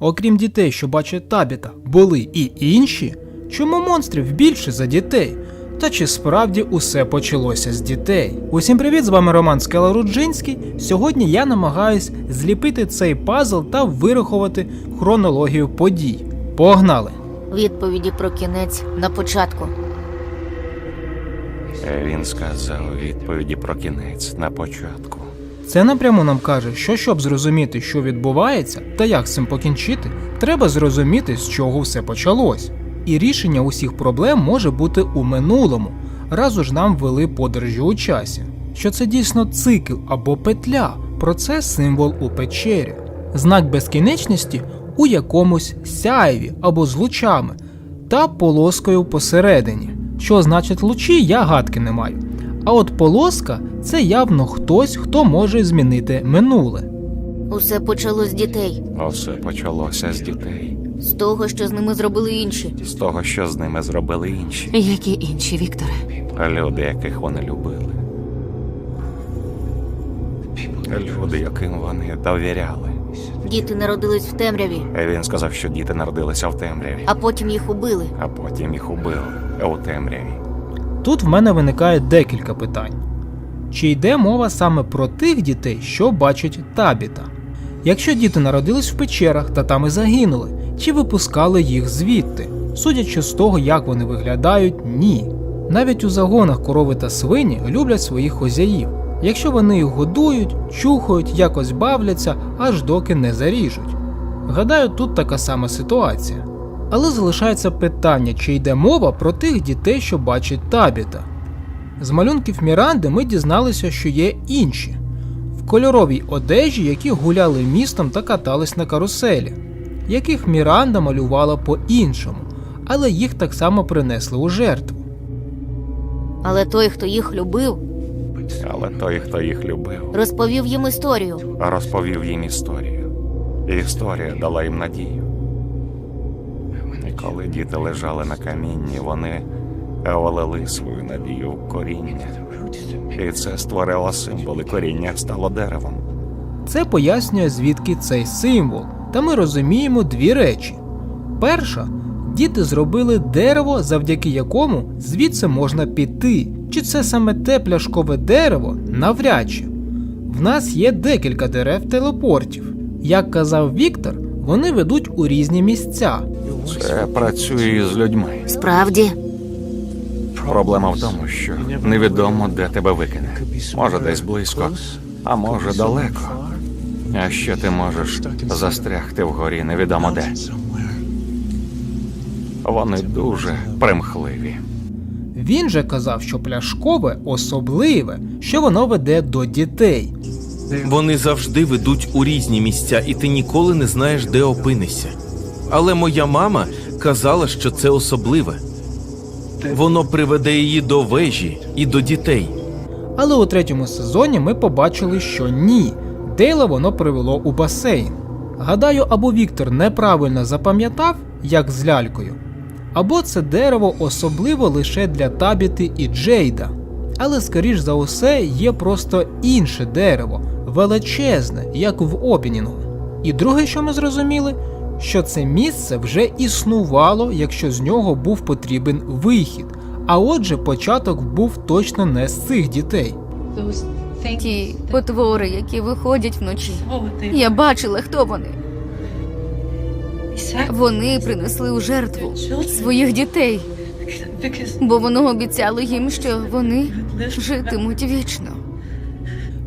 Окрім дітей, що бачать табіта, були і інші? Чому монстрів більше за дітей? Та чи справді усе почалося з дітей? Усім привіт, з вами Роман Скеларуджинський. Сьогодні я намагаюсь зліпити цей пазл та вирахувати хронологію подій. Погнали! Відповіді про кінець на початку. Він сказав відповіді про кінець на початку. Це напряму нам каже, що щоб зрозуміти, що відбувається та як з цим покінчити, треба зрозуміти, з чого все почалось. І рішення усіх проблем може бути у минулому, раз уж нам вели подорожі у часі. Що це дійсно цикл або петля, про це символ у печері, знак безкінечності у якомусь сяєві або з лучами та полоскою посередині. Що значить лучі, я гадки не маю. А от полоска це явно хтось, хто може змінити минуле. Усе почалось з дітей, Усе почалося з дітей, з того, що з ними зробили інші. з того, що з ними зробили інші Які інші, Вікторе? люди, яких вони любили. Люди, яким вони довіряли. Діти народились в темряві, Він сказав, що діти народилися в темряві, а потім їх убили. а потім їх убили у темряві. Тут в мене виникає декілька питань. Чи йде мова саме про тих дітей, що бачать табіта? Якщо діти народились в печерах та там і загинули, чи випускали їх звідти? Судячи з того, як вони виглядають, ні. Навіть у загонах корови та свині люблять своїх хозяїв. Якщо вони їх годують, чухають, якось бавляться, аж доки не заріжуть. Гадаю, тут така сама ситуація. Але залишається питання, чи йде мова про тих дітей, що бачать табіта. З малюнків Міранди ми дізналися, що є інші в кольоровій одежі, які гуляли містом та катались на каруселі, яких Міранда малювала по-іншому, але їх так само принесли у жертву. Але той, хто їх любив, Але той, хто їх любив, розповів їм історію. розповів їм історію. І історія дала їм надію. Коли діти лежали на камінні, вони валили свою надію в коріння. І це створило символ, і коріння стало деревом. Це пояснює, звідки цей символ, та ми розуміємо дві речі. Перша, діти зробили дерево, завдяки якому звідси можна піти. Чи це саме те пляшкове дерево? Навряд чи. В нас є декілька дерев телепортів. Як казав Віктор, вони ведуть у різні місця. Це працює з людьми. Справді, Проблема в тому, що невідомо, де тебе викине. Може, десь близько, а може далеко. А ще ти можеш застрягти вгорі невідомо де. Вони дуже примхливі. Він же казав, що пляшкове особливе, що воно веде до дітей. Вони завжди ведуть у різні місця, і ти ніколи не знаєш, де опинишся. Але моя мама казала, що це особливе. Воно приведе її до вежі і до дітей. Але у третьому сезоні ми побачили, що ні, Дейла воно привело у басейн. Гадаю, або Віктор неправильно запам'ятав, як з лялькою, або це дерево особливо лише для Табіти і Джейда. Але скоріш за усе є просто інше дерево, величезне, як в опінінгу. І друге, що ми зрозуміли, що це місце вже існувало, якщо з нього був потрібен вихід. А отже, початок був точно не з цих дітей. Ті потвори, які виходять вночі. Я бачила, хто вони. Вони принесли у жертву своїх дітей, бо воно обіцяло їм, що вони житимуть вічно.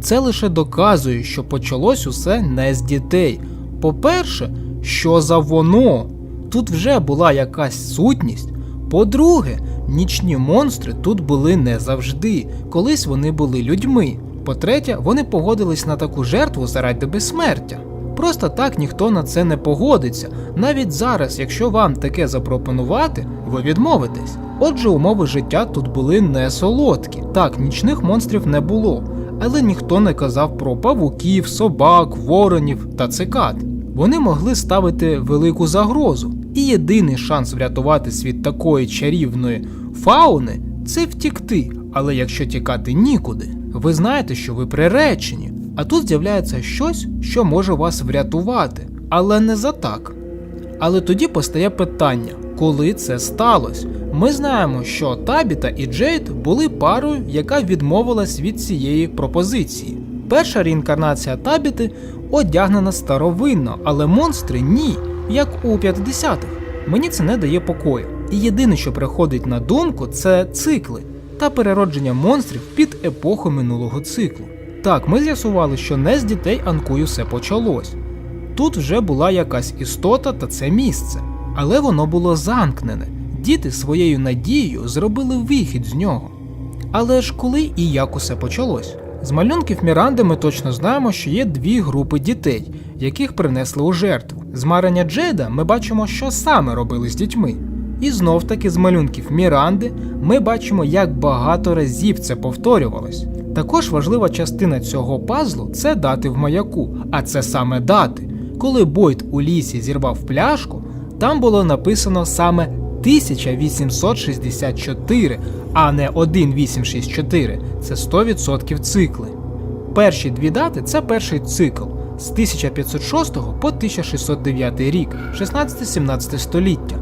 Це лише доказує, що почалось усе не з дітей. По-перше, що за воно? Тут вже була якась сутність. По-друге, нічні монстри тут були не завжди, колись вони були людьми. По-третє, вони погодились на таку жертву заради безсмертя. Просто так ніхто на це не погодиться. Навіть зараз, якщо вам таке запропонувати, ви відмовитесь. Отже, умови життя тут були не солодкі. Так, нічних монстрів не було, але ніхто не казав про павуків, собак, воронів та цикад. Вони могли ставити велику загрозу, і єдиний шанс врятувати світ такої чарівної фауни це втікти. Але якщо тікати нікуди, ви знаєте, що ви приречені. А тут з'являється щось, що може вас врятувати. але не за так. Але тоді постає питання, коли це сталося. Ми знаємо, що Табіта і Джейд були парою, яка відмовилась від цієї пропозиції. Перша реінкарнація Табіти одягнена старовинно, але монстри ні, як у 50-х. Мені це не дає покою. І єдине, що приходить на думку, це цикли та переродження монстрів під епоху минулого циклу. Так, ми з'ясували, що не з дітей Анкую все почалось. Тут вже була якась істота та це місце, але воно було замкнене. Діти своєю надією зробили вихід з нього. Але ж коли і як усе почалось? З малюнків Міранди ми точно знаємо, що є дві групи дітей, яких принесли у жертву. З марення Джейда ми бачимо, що саме робили з дітьми. І знов таки з малюнків Міранди ми бачимо, як багато разів це повторювалось. Також важлива частина цього пазлу це дати в маяку, а це саме дати. Коли Бойд у лісі зірвав пляшку, там було написано саме 1864, а не 1864. Це 100% цикли. Перші дві дати це перший цикл з 1506 по 1609 рік, 16-17 століття.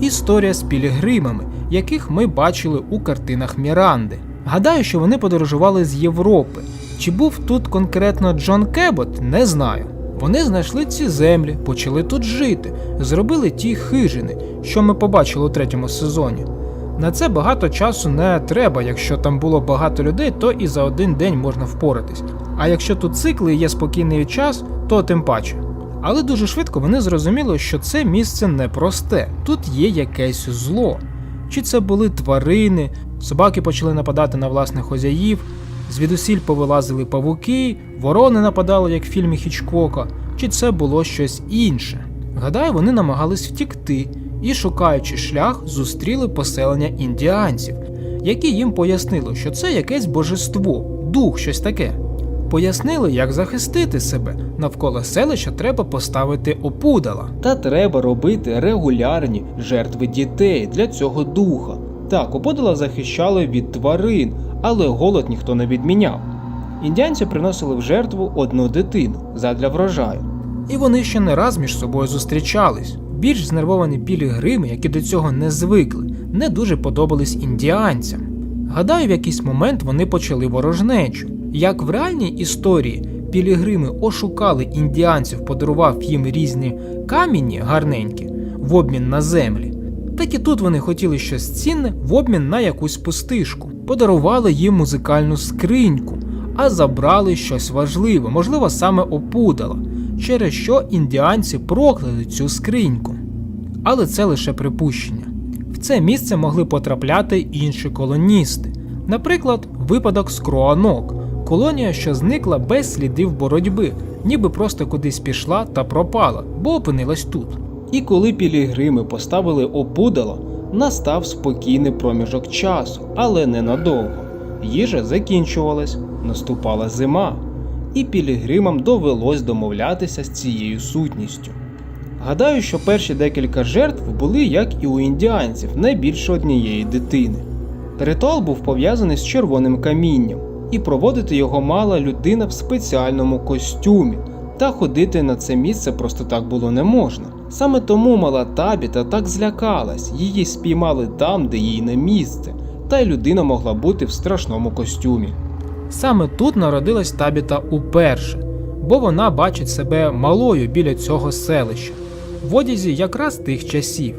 Історія з пілігримами, яких ми бачили у картинах Міранди. Гадаю, що вони подорожували з Європи. Чи був тут конкретно Джон Кебот, не знаю. Вони знайшли ці землі, почали тут жити, зробили ті хижини, що ми побачили у третьому сезоні. На це багато часу не треба, якщо там було багато людей, то і за один день можна впоратись. А якщо тут цикли і є спокійний час, то тим паче. Але дуже швидко вони зрозуміли, що це місце непросте, тут є якесь зло. Чи це були тварини, собаки почали нападати на власних хозяїв, звідусіль повилазили павуки, ворони нападали, як в фільмі Хічкока, чи це було щось інше. Гадаю, вони намагались втікти і, шукаючи шлях, зустріли поселення індіанців, які їм пояснили, що це якесь божество, дух, щось таке. Пояснили, як захистити себе. Навколо селища треба поставити опудала. Та треба робити регулярні жертви дітей для цього духа. Так, опудала захищали від тварин, але голод ніхто не відміняв. Індіанці приносили в жертву одну дитину задля врожаю. І вони ще не раз між собою зустрічались. Більш знервовані пілігрими, які до цього не звикли, не дуже подобались індіанцям. Гадаю, в якийсь момент вони почали ворожнечу. Як в реальній історії пілігрими ошукали індіанців, подарував їм різні камінні гарненькі в обмін на землі. Так і тут вони хотіли щось цінне в обмін на якусь пустишку, подарували їм музикальну скриньку, а забрали щось важливе, можливо, саме опудало, через що індіанці прокляли цю скриньку. Але це лише припущення. В це місце могли потрапляти інші колоністи. Наприклад, випадок з Кроанок, колонія, що зникла без слідів боротьби, ніби просто кудись пішла та пропала, бо опинилась тут. І коли пілігрими поставили опудало, настав спокійний проміжок часу, але ненадовго. Їжа закінчувалась, наступала зима, і пілігримам довелось домовлятися з цією сутністю. Гадаю, що перші декілька жертв були, як і у індіанців, не більше однієї дитини. Ритуал був пов'язаний з червоним камінням, і проводити його мала людина в спеціальному костюмі, та ходити на це місце просто так було не можна. Саме тому мала Табіта так злякалась, її спіймали там, де їй не місце, та й людина могла бути в страшному костюмі. Саме тут народилась Табіта уперше, бо вона бачить себе малою біля цього селища, в одязі якраз тих часів.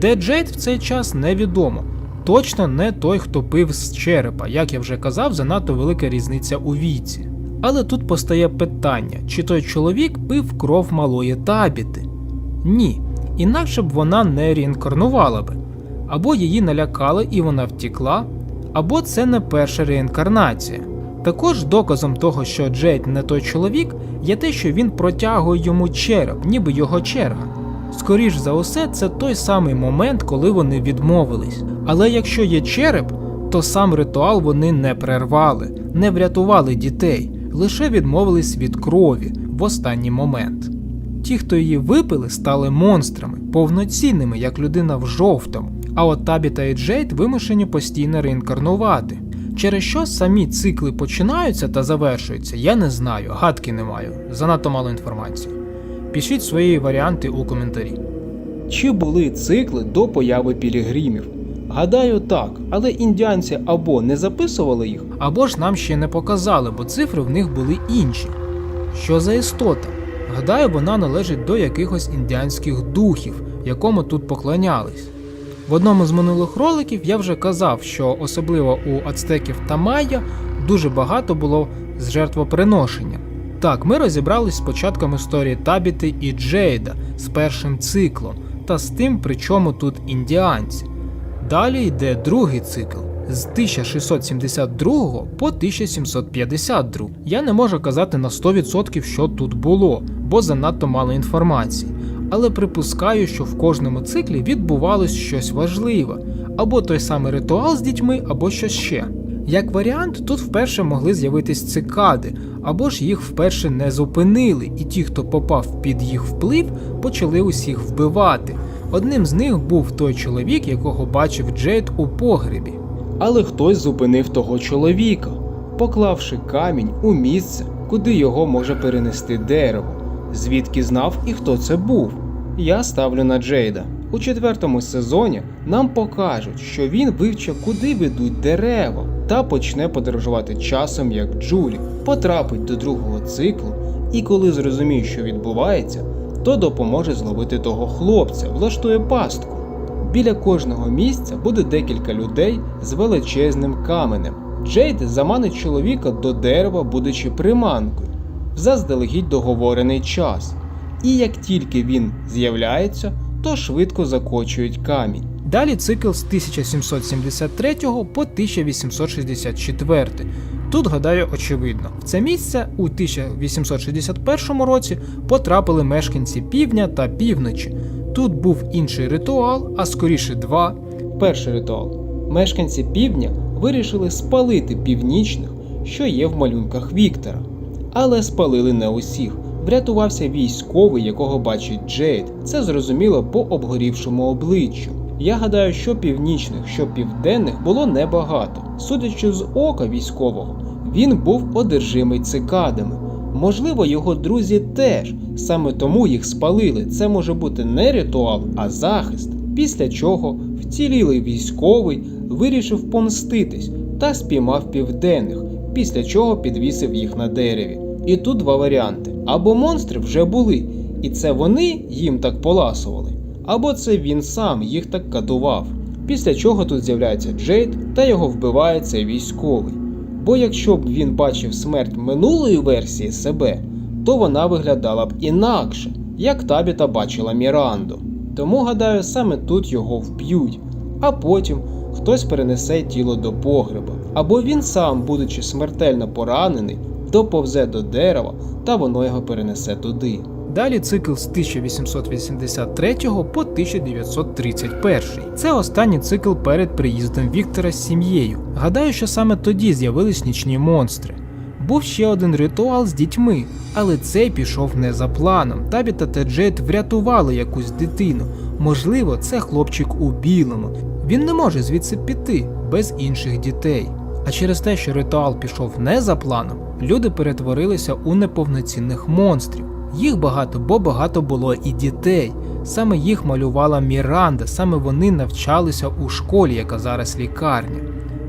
Де Джейд в цей час невідомо. Точно не той, хто пив з черепа, як я вже казав, занадто велика різниця у віці. Але тут постає питання, чи той чоловік пив кров малої табіти? Ні, інакше б вона не реінкарнувала би. Або її налякали і вона втікла, або це не перша реінкарнація. Також доказом того, що Джейд не той чоловік, є те, що він протягує йому череп, ніби його черга. Скоріш за усе, це той самий момент, коли вони відмовились. Але якщо є череп, то сам ритуал вони не прервали, не врятували дітей, лише відмовились від крові в останній момент. Ті, хто її випили, стали монстрами, повноцінними, як людина в жовтому. А от Табіта і Джейд вимушені постійно реінкарнувати. Через що самі цикли починаються та завершуються, я не знаю, гадки не маю, занадто мало інформації. Пишіть свої варіанти у коментарі. Чи були цикли до появи пілігримів? Гадаю, так, але індіанці або не записували їх, або ж нам ще не показали, бо цифри в них були інші. Що за істота? Гадаю, вона належить до якихось індіанських духів, якому тут поклонялись. В одному з минулих роликів я вже казав, що особливо у ацтеків та майя дуже багато було з жертвоприношення. Так, ми розібрались з початком історії Табіти і Джейда з першим циклом та з тим, при чому тут індіанці. Далі йде другий цикл з 1672 по 1752. Я не можу казати на 100% що тут було, бо занадто мало інформації. Але припускаю, що в кожному циклі відбувалось щось важливе, або той самий ритуал з дітьми, або щось ще. Як варіант, тут вперше могли з'явитись цикади, або ж їх вперше не зупинили, і ті, хто попав під їх вплив, почали усіх вбивати. Одним з них був той чоловік, якого бачив Джейд у погребі. Але хтось зупинив того чоловіка, поклавши камінь у місце, куди його може перенести дерево. Звідки знав і хто це був? Я ставлю на Джейда. У четвертому сезоні нам покажуть, що він вивчив, куди ведуть дерева, та почне подорожувати часом як Джулі, потрапить до другого циклу, і коли зрозуміє, що відбувається, то допоможе зловити того хлопця, влаштує пастку. Біля кожного місця буде декілька людей з величезним каменем. Джейд заманить чоловіка до дерева, будучи приманкою, в заздалегідь договорений час. І як тільки він з'являється, то швидко закочують камінь. Далі цикл з 1773 по 1864. Тут, гадаю, очевидно, в це місце у 1861 році потрапили мешканці півдня та півночі. Тут був інший ритуал, а скоріше два. Перший ритуал. Мешканці півдня вирішили спалити північних, що є в малюнках Віктора. Але спалили не усіх. Врятувався військовий, якого бачить Джейд. Це зрозуміло по обгорівшому обличчю. Я гадаю, що північних, що південних було небагато. Судячи з ока військового, він був одержимий цикадами. Можливо, його друзі теж, саме тому їх спалили. Це може бути не ритуал, а захист. Після чого вцілілий військовий вирішив помститись та спіймав південних, після чого підвісив їх на дереві. І тут два варіанти: або монстри вже були, і це вони їм так поласували, або це він сам їх так катував. Після чого тут з'являється Джейд та його вбиває цей військовий. Бо якщо б він бачив смерть минулої версії себе, то вона виглядала б інакше, як Табіта бачила Міранду. Тому, гадаю, саме тут його вб'ють, а потім хтось перенесе тіло до погреба, або він сам, будучи смертельно поранений, доповзе до дерева та воно його перенесе туди. Далі цикл з 1883 по 1931. Це останній цикл перед приїздом Віктора з сім'єю. Гадаю, що саме тоді з'явились нічні монстри. Був ще один ритуал з дітьми, але цей пішов не за планом. Табіта та Джет врятували якусь дитину. Можливо, це хлопчик у білому. Він не може звідси піти без інших дітей. А через те, що ритуал пішов не за планом, люди перетворилися у неповноцінних монстрів. Їх багато, бо багато було і дітей. Саме їх малювала Міранда, саме вони навчалися у школі, яка зараз лікарня.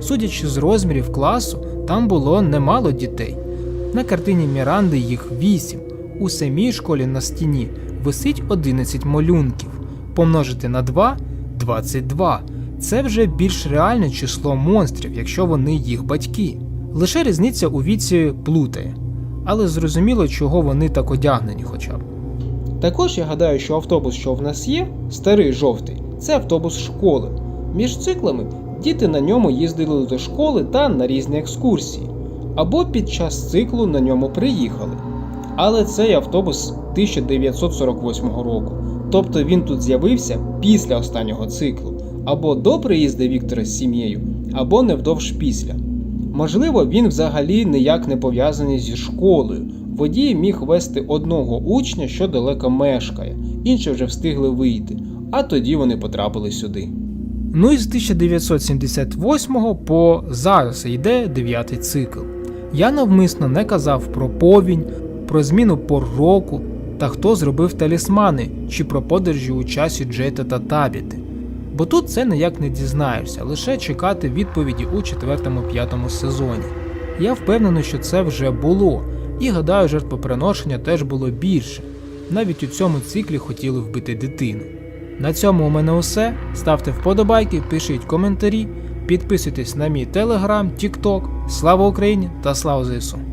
Судячи з розмірів класу, там було немало дітей. На картині Міранди їх 8. У самій школі на стіні висить 11 малюнків. Помножити на 2 22. Це вже більш реальне число монстрів, якщо вони їх батьки. Лише різниця у віці плутає. Але зрозуміло, чого вони так одягнені хоча б. Також я гадаю, що автобус, що в нас є, старий жовтий, це автобус школи. Між циклами діти на ньому їздили до школи та на різні екскурсії, або під час циклу на ньому приїхали. Але цей автобус 1948 року, тобто він тут з'явився після останнього циклу, або до приїзду Віктора з сім'єю, або невдовж після. Можливо, він взагалі ніяк не пов'язаний зі школою. Водій міг вести одного учня, що далеко мешкає, інші вже встигли вийти, а тоді вони потрапили сюди. Ну і з 1978 по зараз йде дев'ятий цикл. Я навмисно не казав про повінь, про зміну пор року та хто зробив талісмани чи про подорожі у часі Джейта та Табіти. Бо тут це ніяк не дізнаєшся, лише чекати відповіді у 4-5 сезоні. Я впевнений, що це вже було, і гадаю, жертвоприношення теж було більше. Навіть у цьому циклі хотіли вбити дитину. На цьому у мене усе. Ставте вподобайки, пишіть коментарі, підписуйтесь на мій телеграм, тікток. Слава Україні та слава ЗСУ!